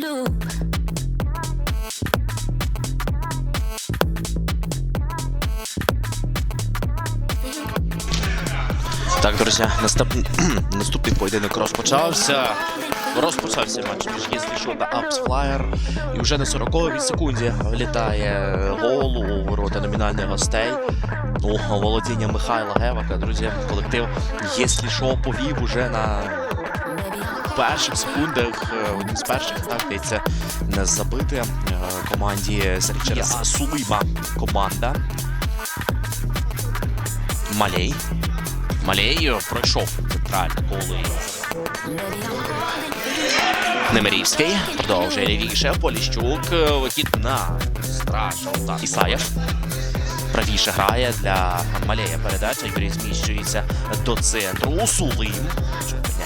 loop. Так, друзі, наступний, наступний поєдинок розпочався. Розпочався матч між Єслішо та Апс Флаєр. І вже на 40-й секунді влітає гол у ворота номінальних гостей. У володіння Михайла Гевака. Друзі, колектив Єслішо повів уже на перших секундах. е, Одні з перших так вдається не забити е, команді Сергія Сулима. Команда. Малей. Малей пройшов центральне коло. Немирівський продовжує лівіше. Поліщук. е, Вихід на страшно. Ісаєв. Правіше грає для Малея передача. Юрій зміщується до центру. Сулим.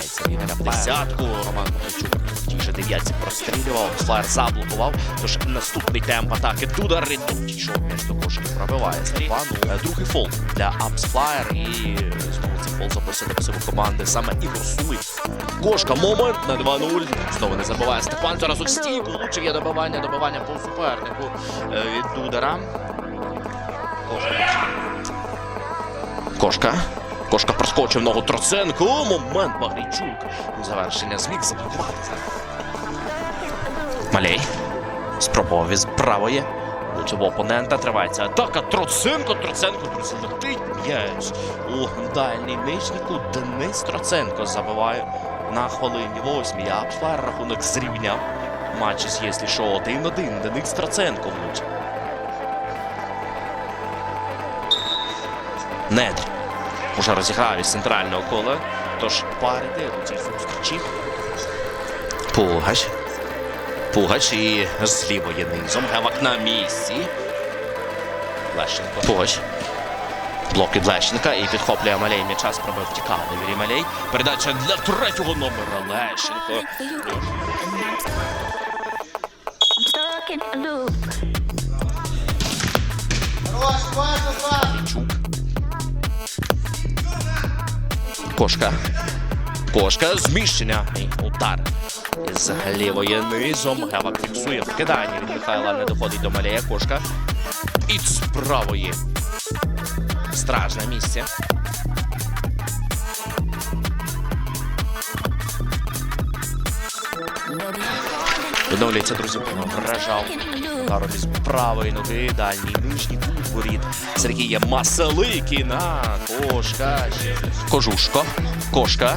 Зупиняється він на десятку. Роман Михайчук тій же дев'ятці прострілював. Флаєр заблокував. Тож наступний темп атаки. Тудар дійшов між до кошки. Пробиває Степану. Е, Другий фол для Апс Флаєр. І знову цей фол запросив до себе команди. Саме Ігор Сулим. Кошка момент на 2-0. Знову не забуває Степан. Зараз у стійку. Лучше є добивання, добивання по супернику е, від Дудера. Кошка. Кошка. Кошка проскочив ногу Троценко. Момент Багрійчук. Завершення зміг заблокувати. Малей. Спробував із правої. Влучив опонента. Тривається атака. Троценко. Троценко. Друзі, летить м'яч. У дальній нижнику Денис Троценко забиває на хвилині восьмій. А Апфлер рахунок зрівняв. Матч із Єслі Шоу 1-1. Денис Троценко влучив. Недрі. Уже розіграв із центрального кола. Тож парити у цій зустрічі. Пугач. Пугач і з лівої низом. Гевак на місці. Лещенко. Пугач. Блок від Лещенка і підхоплює Малей. М'яча спробує втікати. Юрій Малей. Передача для третього номера Лещенко. I'm stuck Кошка. Кошка. Зміщення. І удар. З лівої низом. Гава фіксує вкидання Михайла. Не доходить до Малея. Кошка. І з правої. Стражне місце. Відновлюється, друзі, вражав. Ударом із правої ноги, дальній нижній кут воріт Сергія Маселикіна. Кошка. Кожушко. Кошка.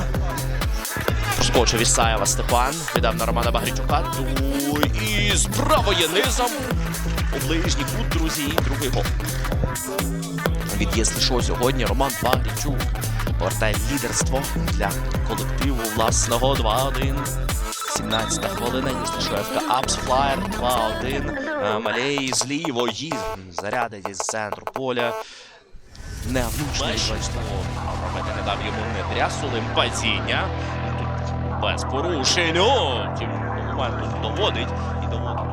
Проскочив Ісаєва Степан. Віддав на Романа Багрічука. І з правої низом. У ближній кут, друзі, і другий гол. Від «Єслі Шо» сьогодні Роман Багрічук повертає лідерство для колективу власного 2-1. 17 хвилина, якщо що ФК Апс Флаєр 2-1. Е, Малей з лівої зарядить із центру поля. Невлучний бачимо. Робити не дав йому не трясулим падіння. Тут без порушень. О, тим момент тут доводить і доводить.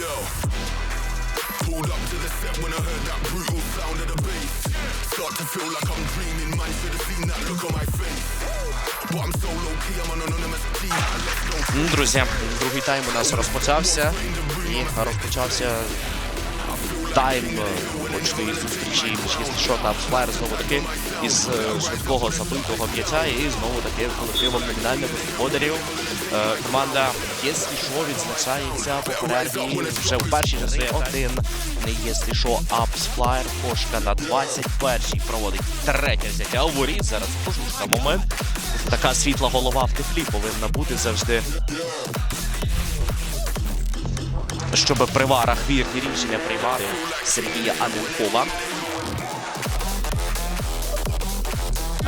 Yo, pulled up to the set when I heard that brutal sound of the bass. Start to feel like I'm dreaming, man. Should have seen that look on my face. But I'm so low key, I'm an anonymous G. Let's go. Друзі, другий тайм у нас розпочався. І розпочався тайм е, очної зустрічі між Єслішо та Апсфлаєр знову таки із е, швидкого забитого м'яча і знову таки колективом номінальних господарів. Е, Команда Єслішо відзначається по перерві вже в першій часи один. Не Єслішо Апсфлаєр. Кошка на 21-й проводить третє взяття у воріт. Зараз пожушка момент. Така світла голова в теплі повинна бути завжди. Щоб при варах вірні рішення приймати Сергія Аненкова.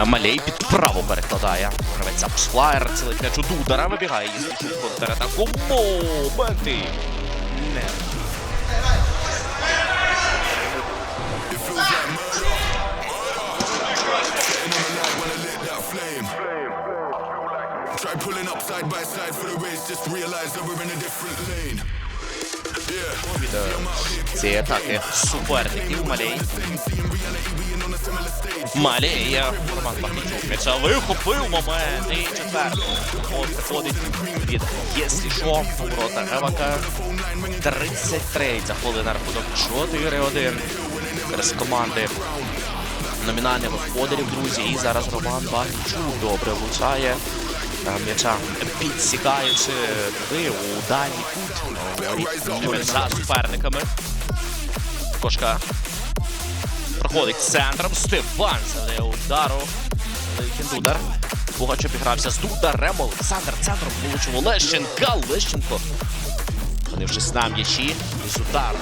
Малей під право перекладає. Гравець Апсфлаєр, цілить м'яч у Дудара, вибігає її контратаку. Моменти! Не. Try pulling up side by side for the race, just realize that we're in a different lane. Цієї атаки суперників Малей. Малея. Роман Бахнічук. М'яча вихопив момент. І четвертий. От приходить від Єслі Шо. Ворота Гевака. 33 за хвилина рахунок 4-1. Через команди номінальних господарів, друзі. І зараз Роман Багнічук добре влучає. Е, М'яча підсікаючи туди у дальній кут. М'яча суперниками. Кошка проходить центром. Стефан завдає удару. Великий удар. Бугачо підгрався з ударем. Олександр центром влучив Лещенка. Лещенко. Вони вже на м'ячі. З удару.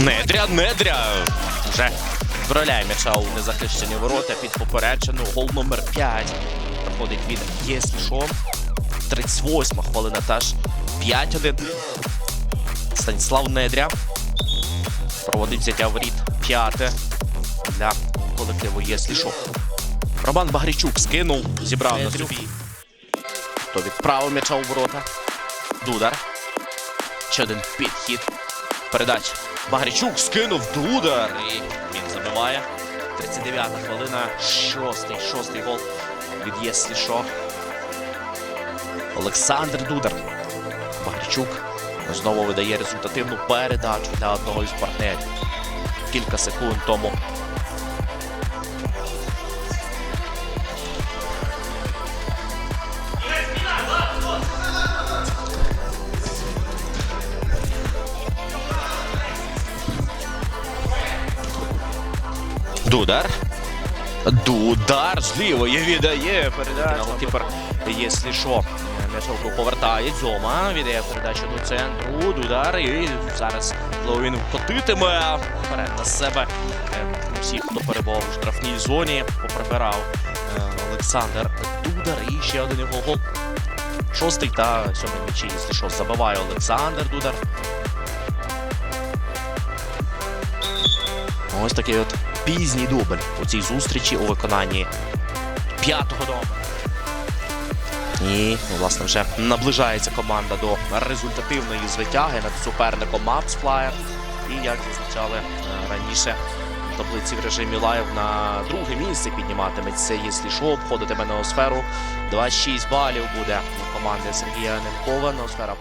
Недря, недря. Вже вроляє м'яча у незахищені ворота під попереджену. Гол номер 5 проходить від Єслішо. 38 хвилина теж 5-1. Станіслав Недря проводить взяття воріт п'яте для колективу Єслішо. Роман Багрічук скинув, зібрав на собі. То відправив м'яча у ворота. Дудар. Ще один підхід. Передача. Багрічук скинув Дудар. І забиває. 39-та хвилина. Шостий, шостий гол від Єслішо. Олександр Дудар. Багрічук знову видає результативну передачу для одного із партнерів. Кілька секунд тому. Дудар. Дудар з лівої віддає передачу. Голкіпер, якщо що, м'ячовку повертає Дзома, віддає передачу до центру, Дудар і зараз він вкотитиме вперед на себе. Е, Всіх, хто перебував у штрафній зоні, поприбирав е, Олександр Дудар і ще один його гол. Шостий та сьомий м'ячі, якщо що, забиває Олександр Дудар. Ось такий от пізній дубль у цій зустрічі у виконанні п'ятого номера. І, ну, власне, вже наближається команда до результативної звитяги над суперником Мапсфлаєр. І як зазначали е, раніше в таблиці в режимі лайв на друге місце підніматиметься, якщо що, обходитиме ноосферу. 26 балів буде у команди Сергія Немкова. Ноосфера